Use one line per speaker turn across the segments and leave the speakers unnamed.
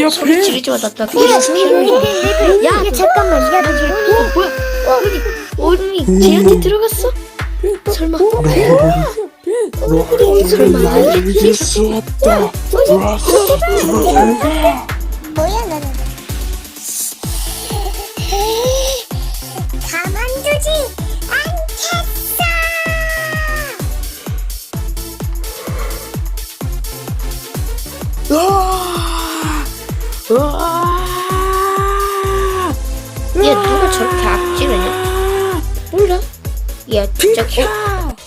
야,
소리? 지르지 마. 나, 나 이런 스킬을.
야, 야 잠깐만. 야,
어, 뭐야? 얼음이 쟤한테 들어갔어? 설마.
나를 이길
얘 누가 저렇게 앞지르냐? 몰라. 야, 진짜 개.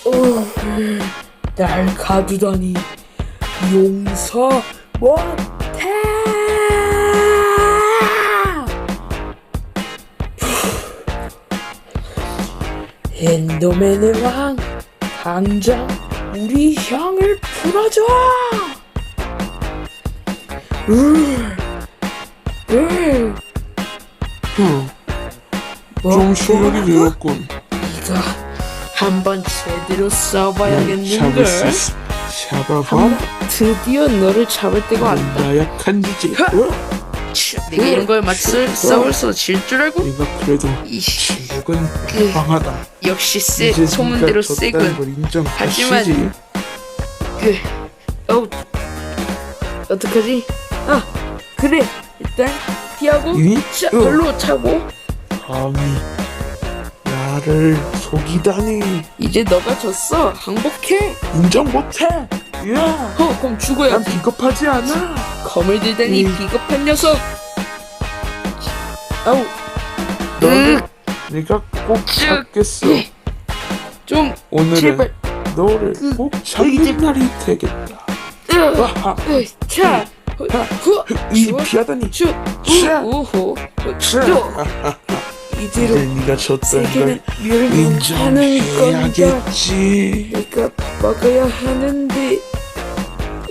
오,
날 가두다니 용서 못해. 엔더맨의 왕, 당장 우리 형을 풀어줘. 뭐,
좀 시간이 되었군.
이거 한번 제대로 써봐야겠는걸.
잡을 수 있어. 잡아봐.
드디어 너를 잡을 때가 왔다.
나약한 주제. 어?
내가 이런 거에 맞서 싸워서 질 줄 알고?
내가 그래도
이씨,
실력은
그-
강하다.
역시 세
이제
소문대로
네가 졌다는
세군.
걸 인정하시지.
하지만- 그, 어우, 어떡하지? 아, 그래. 일단 피하고,
어.
별로 차고.
감히 나를 속이다니
이제 너가 졌어. 항복해.
인정 못해. 야,
어, 그럼 죽어야 난지
비겁하지 않아.
검을 들다니
음.
비겁한 녀석. 아우,
너를 내가 꼭
쭉.
잡겠어.
좀
오늘은
제발.
너를 꼭 잡는 날이 되겠다.
으,
와하,
으, 차,
이
슈,
피하다니.
우, 이대로
네가 졌다는 걸
멸망하는 건가?
인정해야 겠지.
내가 막아야 하는데,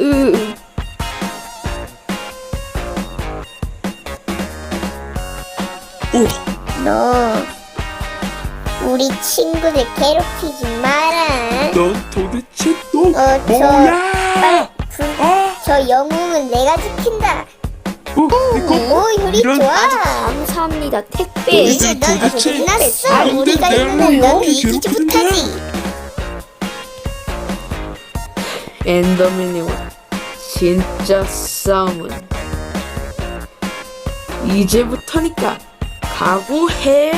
으,
오,
너 우리 친구들 괴롭히지 마라.
넌 도대체 또
어, 저-
뭐야?
저 영웅은 내가 지킨다.
어, 이거
오, 효리
이런-
좋아.
감사합니다. 택배.
이제 넌
도대체
끝났어. 우리가 이기면 뭐넌 이기지
괴롭히는
못하지.
엔더맨이와 진짜 싸움은 이제부터니까 각오해.